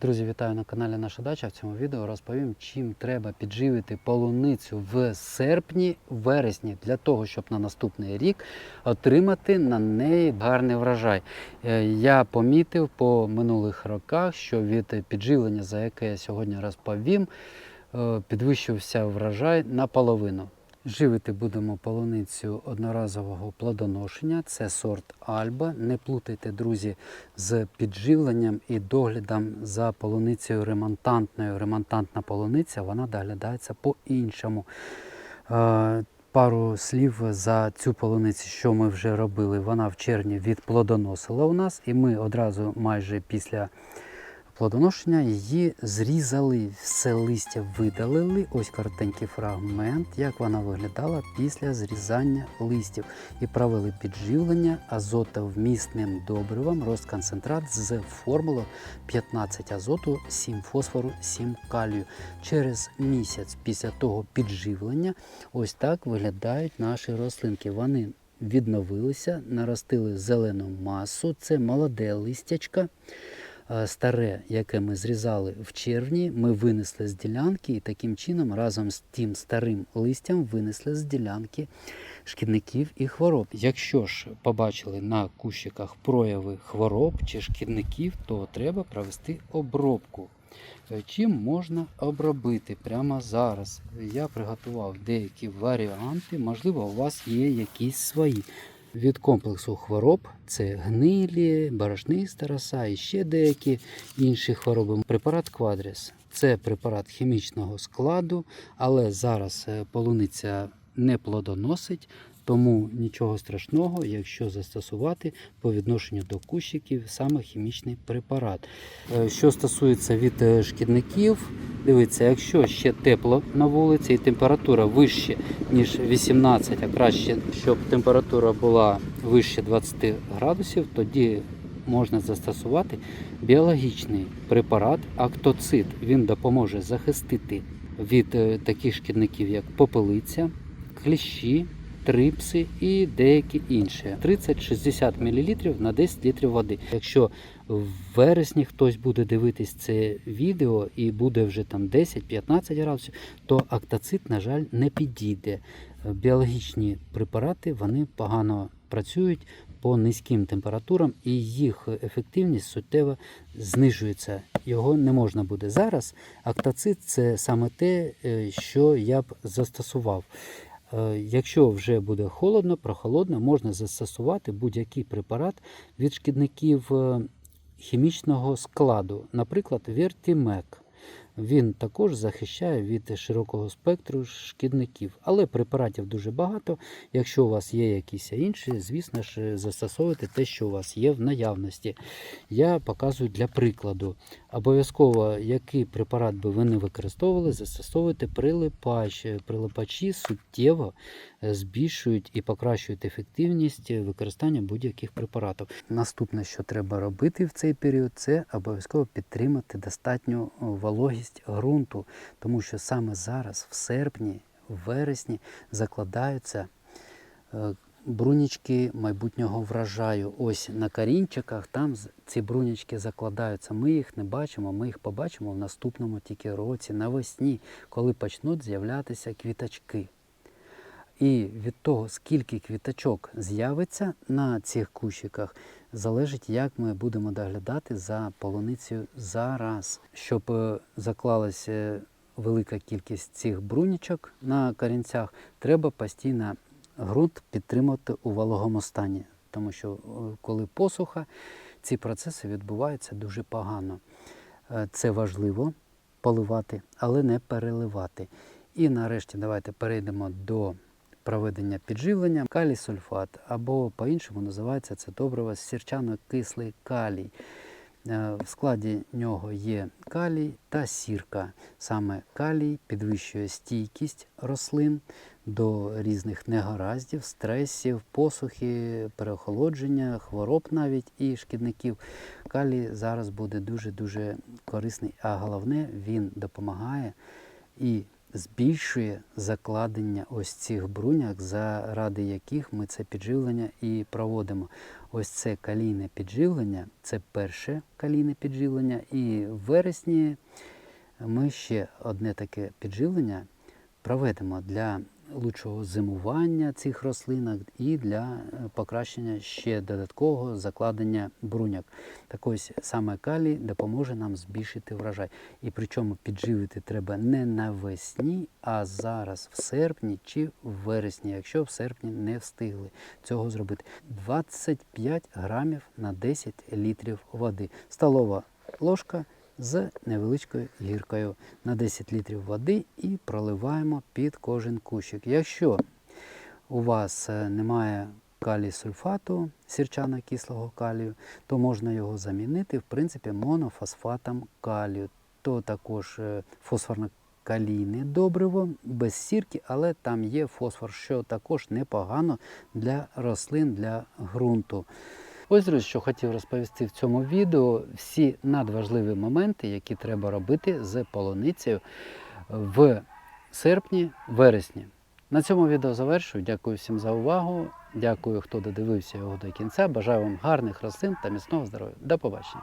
Друзі, вітаю на каналі Наша Дача. В цьому відео розповім, чим треба підживити полуницю в серпні, вересні, для того, щоб на наступний рік отримати на неї гарний врожай. Е, Я помітив по минулих роках, що від підживлення, за яке я сьогодні розповім, е, підвищився врожай наполовину. Живити будемо полуницю одноразового плодоношення. Це сорт Альба. Не плутайте, друзі, з підживленням і доглядом за полуницею ремонтантною. Ремонтантна полуниця вона доглядається по-іншому. Е, Пару слів за цю полуницю, що ми вже робили. Вона в червні відплодоносила у нас, і ми одразу майже після плодоношення її зрізали, все листя видалили. Ось коротенький фрагмент, як вона виглядала після зрізання листів. І провели підживлення азотовмісним добривом, розконцентрат з формулою 15 азоту, 7 фосфору, 7 калію. Через місяць після того підживлення ось так виглядають наші рослинки. Вони відновилися, наростили зелену масу, це молоде листячка. Е, Старе, яке ми зрізали в червні, ми винесли з ділянки і таким чином разом з тим старим листям винесли з ділянки шкідників і хвороб. Якщо ж побачили на кущиках прояви хвороб чи шкідників, то треба провести обробку. Е, Чим можна обробити прямо зараз? Я приготував деякі варіанти, можливо, у вас є якісь свої. Від комплексу хвороб це гнилі, барашни роса і ще деякі інші хвороби. Препарат Квадріс це препарат хімічного складу, але зараз е, полуниця не плодоносить, тому нічого страшного, якщо застосувати по відношенню до кущиків саме хімічний препарат. Е, Що стосується від е, шкідників, дивіться, якщо ще тепло на вулиці і температура вище, ніж 18, а краще, щоб температура була вище 20 градусів, тоді можна застосувати біологічний препарат актоцит. Він допоможе захистити від е, таких шкідників, як попелиця, кліщі, трипси і деякі інші. 30-60 мл на 10 літрів води. Якщо в вересні хтось буде дивитись це відео і буде вже там 10-15 градусів, то актоцит, на жаль, не підійде. Біологічні препарати вони погано працюють по низьким температурам і їх ефективність суттєво знижується. Його не можна буде зараз. Актоцит це саме те, е, що я б застосував. Е, Якщо вже буде холодно, прохолодно, можна застосувати будь-який препарат від шкідників е, хімічного складу, наприклад, Вертімек. Він також захищає від широкого спектру шкідників, але препаратів дуже багато. Якщо у вас є якісь інші, звісно ж, застосовуйте те, що у вас є в наявності. Я показую для прикладу. Обов'язково, який препарат би ви не використовували, застосовуйте прилипач. Прилипачі суттєво е, збільшують і покращують ефективність використання будь-яких препаратів. Наступне, що треба робити в цей період, це обов'язково підтримати достатню о, вологість ґрунту, тому що саме зараз, в серпні, в вересні, закладаються е, брунічки майбутнього врожаю. Ось на корінчиках там ці брунічки закладаються. Ми їх не бачимо, ми їх побачимо в наступному тільки році, навесні, коли почнуть з'являтися квіточки. І від того, скільки квіточок з'явиться на цих кущиках, залежить, як ми будемо доглядати за полуницею зараз. Щоб е, заклалася велика кількість цих брунічок на корінцях, треба постійно ґрунт підтримувати у вологому стані, тому що е, коли посуха, ці процеси відбуваються дуже погано. Е, Це важливо поливати, але не переливати. І нарешті давайте перейдемо до проведення підживлення. Калій сульфат або по-іншому називається це добриво сірчано-кислий калій. Е, В складі нього є калій та сірка. Саме калій підвищує стійкість рослин до різних негараздів, стресів, посухи, переохолодження, хвороб навіть і шкідників. Калій зараз буде дуже-дуже корисний, а головне, він допомагає і збільшує закладення ось цих бруньок, заради яких ми це підживлення і проводимо. Ось це калійне підживлення, це перше калійне підживлення, і в вересні ми ще одне таке підживлення проведемо для лучшого зимування цих рослинок і для е, покращення ще додаткового закладення бруньок. Так ось саме калій допоможе нам збільшити врожай. І причому підживити треба не навесні, а зараз в серпні чи в вересні, якщо в серпні не встигли цього зробити. 25 грамів на 10 літрів води. Столова ложка з невеличкою гіркою на 10 літрів води і проливаємо під кожен кущик. Якщо у вас е, немає калій сульфату, сірчано кислого калію, то можна його замінити в принципі монофосфатом калію. То також е, фосфорно-калійне добриво без сірки, але там є фосфор, що також непогано для рослин, для ґрунту. Ось, друзі, що хотів розповісти в цьому відео, всі надважливі моменти, які треба робити з полуницею в серпні, вересні. На цьому відео завершую. Дякую всім за увагу. Дякую, хто додивився його до кінця. Бажаю вам гарних рослин та міцного здоров'я. До побачення.